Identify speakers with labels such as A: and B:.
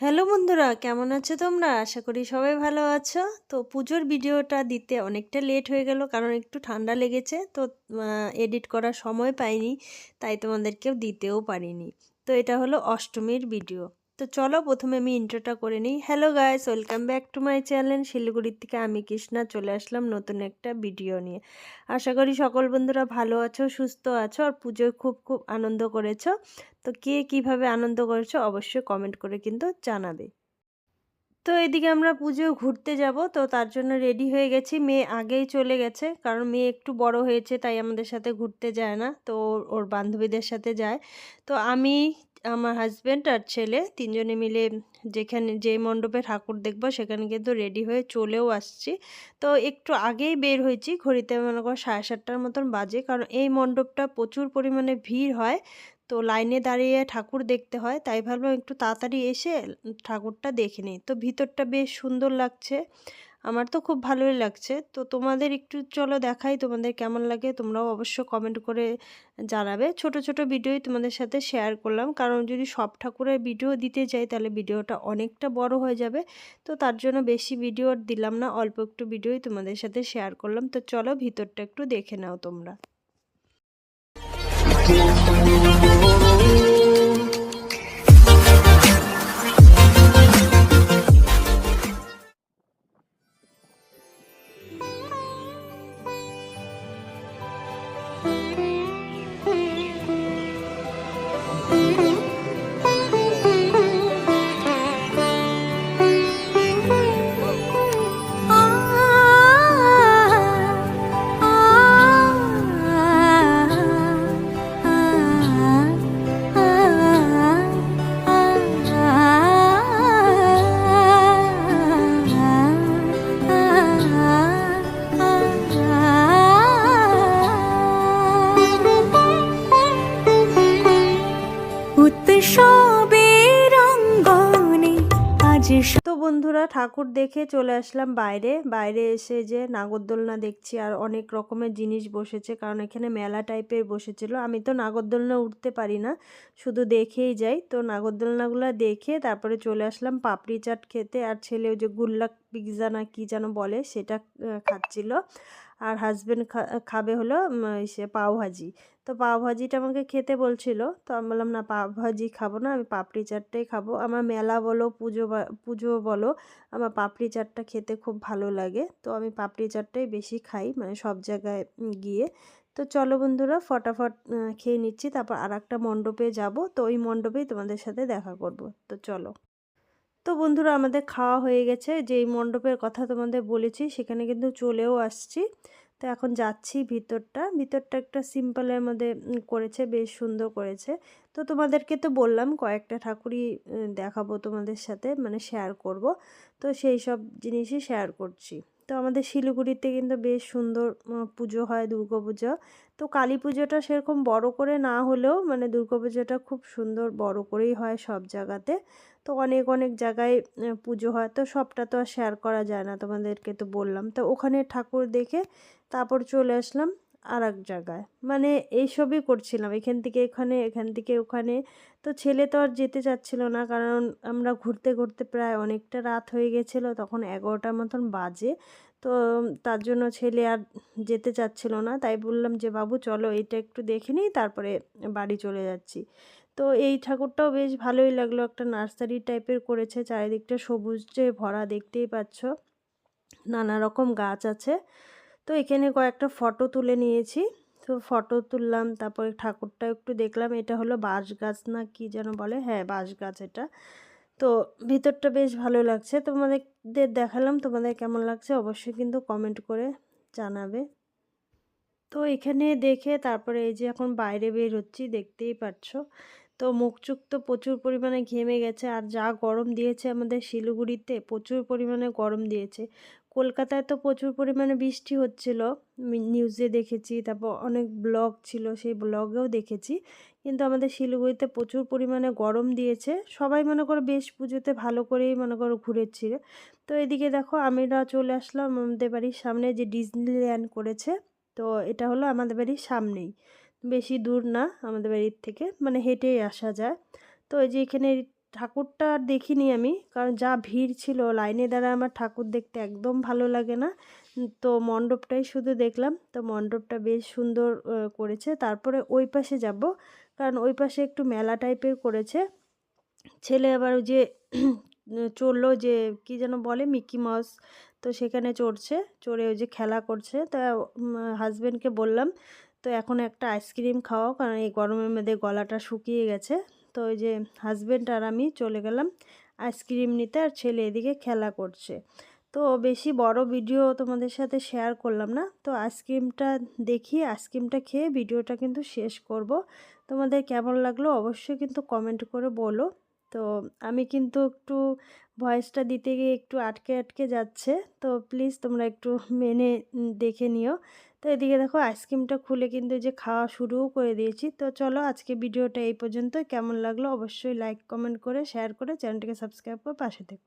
A: Hello বন্ধুরা, কেমন আছো তোমরা? আশা করি সবাই ভালো আছো। তো পুজোর ভিডিওটা দিতে অনেকটা লেট হয়ে গেল, কারণ একটু ঠান্ডা লেগেছে। তো এডিট করার সময় পাইনি, তাই তোমাদেরকেও দিতেও পারিনি। তো এটা হলো অষ্টমীর ভিডিও। তো চলো প্রথমে আমি ইন্ট্রোটা করে নিই। Hello guys welcome back to my channel শিলিগুড়ির থেকে আমি কৃষ্ণা চলে আসলাম নতুন একটা ভিডিও নিয়ে। আশা করি সকল বন্ধুরা ভালো আছো, সুস্থ আছো আর পুজোয় খুব খুব আনন্দ করেছ। তো কে কীভাবে আনন্দ করেছ অবশ্যই কমেন্ট করে কিন্তু জানাবে। তো এদিকে আমরা পুজো ঘুরতে যাব, তো তার জন্য রেডি হয়ে গেছি। মেয়ে আগেই চলে গেছে, কারণ মেয়ে একটু বড় হয়েছে, তাই আমাদের সাথে ঘুরতে যায় না। তো ওর বান্ধবীদের সাথে যায়। তো আমি আমার হাজব্যান্ড আর ছেলে তিনজনে মিলে যেখানে যে মণ্ডপে ঠাকুর দেখব সেখানে কিন্তু রেডি হয়ে চলেও আসছি। তো একটু আগেই বের হয়েছি, ঘড়িতে মনে করো সাড়ে সাতটার মতন বাজে কারণ এই মণ্ডপটা প্রচুর পরিমাণে ভিড় হয়, তো লাইনে দাঁড়িয়ে ঠাকুর দেখতে হয়, তাই ভাবলাম একটু তাড়াতাড়ি এসে ঠাকুরটা দেখে নিই। তো ভিতরটা বেশ সুন্দর লাগছে। আমার তো খুব ভালোই লাগছে। তো তোমাদের একটু চলো দেখাই তোমাদের কেমন লাগে। তোমরাও অবশ্য কমেন্ট করে জানাবে। ছোট ছোট ভিডিওই তোমাদের সাথে শেয়ার করলাম। কারণ যদি সব ঠাকুরের ভিডিও দিতে যাই, তাহলে ভিডিওটা অনেকটা বড় হয়ে যাবে। তো তার জন্য বেশি ভিডিও দিলাম না, অল্প একটু ভিডিওই তোমাদের সাথে শেয়ার করলাম। তো চলো ভিতরটা একটু দেখে নাও তোমরা।
B: Mm-hmm. আজ
A: তো বন্ধুরা, ঠাকুর দেখে চলে আসলাম বাইরে। বাইরে এসে যে নাগরদোলনা দেখছি আর অনেক রকমের জিনিস বসেছে, কারণ এখানে মেলা টাইপের বসেছিল। আমি তো নাগরদোলনা উঠতে পারি না, শুধু দেখেই যাই। তো নাগরদোলনাগুলো দেখে তারপরে চলে আসলাম পাপড়ি চাট খেতে। আর ছেলে ওই যে গুল্লাক পিৎজা না কী যেন বলে, সেটা খাচ্ছিল। আর হাজব্যান্ড খাবে হলো সে পাও ভাজি। তো পাও ভাজিটা আমাকে খেতে বলছিল, তো আমি বললাম, না, পাও ভাজি খাব না, আমি পাপড়ি চাটটাই খাব। আমার মেলা বলো, পুজো পুজো বলো, আমার পাপড়ি চাটটা খেতে খুব ভালো লাগে। তো আমি পাপড়ি চাটটাই বেশি খাই মানে সব জায়গায় গিয়ে। তো চলো বন্ধুরা, ফটাফট খেয়ে নিচ্ছি, তারপর আর একটা মণ্ডপে যাব। তো ওই মণ্ডপেই তোমাদের সাথে দেখা করব। তো চলো। তো বন্ধুরা আমাদের খাওয়া হয়ে গেছে। যেই মণ্ডপের কথা তোমাদের বলেছি, সেখানে কিন্তু চলেও আসছি। তো এখন যাচ্ছি ভিতরটা। ভিতরটা একটা সিম্পলের মধ্যে করেছে, বেশ সুন্দর করেছে। তো তোমাদেরকে তো বললাম, কয়েকটা ঠাকুরই দেখাবো তোমাদের সাথে মানে শেয়ার করব। তো সেই সব জিনিসই শেয়ার করছি। তো আমাদের শিলিগুড়িতে কিন্তু বেশ সুন্দর পুজো হয় দুর্গা পুজো। তো কালী পুজোটা সেরকম বড় করে না হলেও মানে দুর্গাপুজোটা খুব সুন্দর বড় করেই হয় সব জায়গাতে। তো অনেক অনেক জায়গায় পুজো হয়। তো সবটা তো আর শেয়ার করা যায় না তোমাদেরকে তো বললাম। তো ওখানে ঠাকুর দেখে তারপর চলে আসলাম। আর এক জায়গায়। মানে এইসবই করছিলাম। এখান থেকে এখানে, এখান থেকে ওখানে। তো ছেলে তো আর যেতে চাচ্ছিল না কারণ আমরা ঘুরতে ঘুরতে প্রায় অনেকটা রাত হয়ে গেছিল। তখন এগারোটার মতন বাজে। তো তার জন্য ছেলে আর যেতে চাচ্ছিল না। তাই বললাম যে, বাবু, চলো এটা একটু দেখে নিই, তারপরে বাড়ি চলে যাচ্ছি। তো এই ঠাকুরটাও বেশ ভালোই লাগল। একটা নার্সারি টাইপের করেছে। চারিদিকটা সবুজে ভরা দেখতেই পাচ্ছ। নানা রকম গাছ আছে। তো এখানে কয়েকটা ফটো তুলে নিয়েছি। তো ফটো তুললাম, তারপরে ঠাকুরটা একটু দেখলাম, এটা হলো বাঁশ গাছ না কি যেন বলে? হ্যাঁ বাঁশ গাছ এটা। তো ভিতরটা বেশ ভালো লাগছে। তোমাদের দেখালাম, তোমাদের কেমন লাগছে অবশ্যই কিন্তু কমেন্ট করে জানাবে। তো এখানে দেখে তারপরে এই যে এখন বাইরে বের হচ্ছি, দেখতেই পাচ্ছ। তো মুখ চুখ তো প্রচুর পরিমাণে ঘেমে গেছে। আর যা গরম দিয়েছে আমাদের শিলিগুড়িতে প্রচুর পরিমাণে গরম দিয়েছে। কলকাতায় তো প্রচুর পরিমাণে বৃষ্টি হচ্ছিল। নিউজে দেখেছি, তারপর অনেক ব্লগ ছিল, সেই ব্লগেও দেখেছি। কিন্তু আমাদের শিলিগুড়িতে প্রচুর পরিমাণে গরম দিয়েছে। সবাই মনে করো বেশ পুজোতে ভালো করেই মনে করো ঘুরেছিল। তো এদিকে দেখো, আমরা চলে আসলাম আমাদের বাড়ির সামনে যে ডিজনিল্যান্ড করেছে। তো এটা হলো আমাদের বাড়ির সামনেই। বেশি দূর না আমাদের বাড়ির থেকে মানে হেঁটেই আসা যায়। তো এই যে এখানে ঠাকুরটা আর দেখিনি আমি, কারণ যা ভিড় ছিল, লাইনে দাঁড়ায় আমার ঠাকুর দেখতে একদম ভালো লাগে না। তো মণ্ডপটাই শুধু দেখলাম, তো মণ্ডপটা বেশ সুন্দর করেছে। তারপরে ওই পাশে যাব, কারণ ওই পাশে একটু মেলা টাইপের করেছে। ছেলে আবার ওই যে চড়লো যে, কি যেন বলে, মিকি মাউস, তো সেখানে চড়ছে, চড়ে ওই যে খেলা করছে। তা হাজব্যান্ডকে বললাম তো এখন একটা আইসক্রিম খাওয়াও, কারণ এই গরমের মধ্যে গলাটা শুকিয়ে গেছে। তো ওই যে হাজব্যান্ড আর আমি চলে গেলাম আইসক্রিম নিতে আর ছেলে এদিকে খেলা করছে। তো বেশি বড় ভিডিও তোমাদের সাথে শেয়ার করলাম না। তো আইসক্রিমটা দেখি, আইসক্রিমটা খেয়ে ভিডিওটা কিন্তু শেষ করব। তোমাদের কেমন লাগল অবশ্যই কিন্তু কমেন্ট করে বলো। তো আমি কিন্তু একটু ভয়েসটা দিতে গিয়ে একটু আটকে আটকে যাচ্ছে। তো প্লিজ তোমরা একটু মেনে দেখে নিও। তো এদিকে দেখো আইসক্রিমটা খুলে কিন্তু যে খাওয়া শুরুও করে দিয়েছি। তো চলো আজকে ভিডিওটা এই পর্যন্ত কেমন লাগল অবশ্যই লাইক, কমেন্ট করে, শেয়ার করে চ্যানেলটাকে সাবস্ক্রাইব করে পাশে থেকো।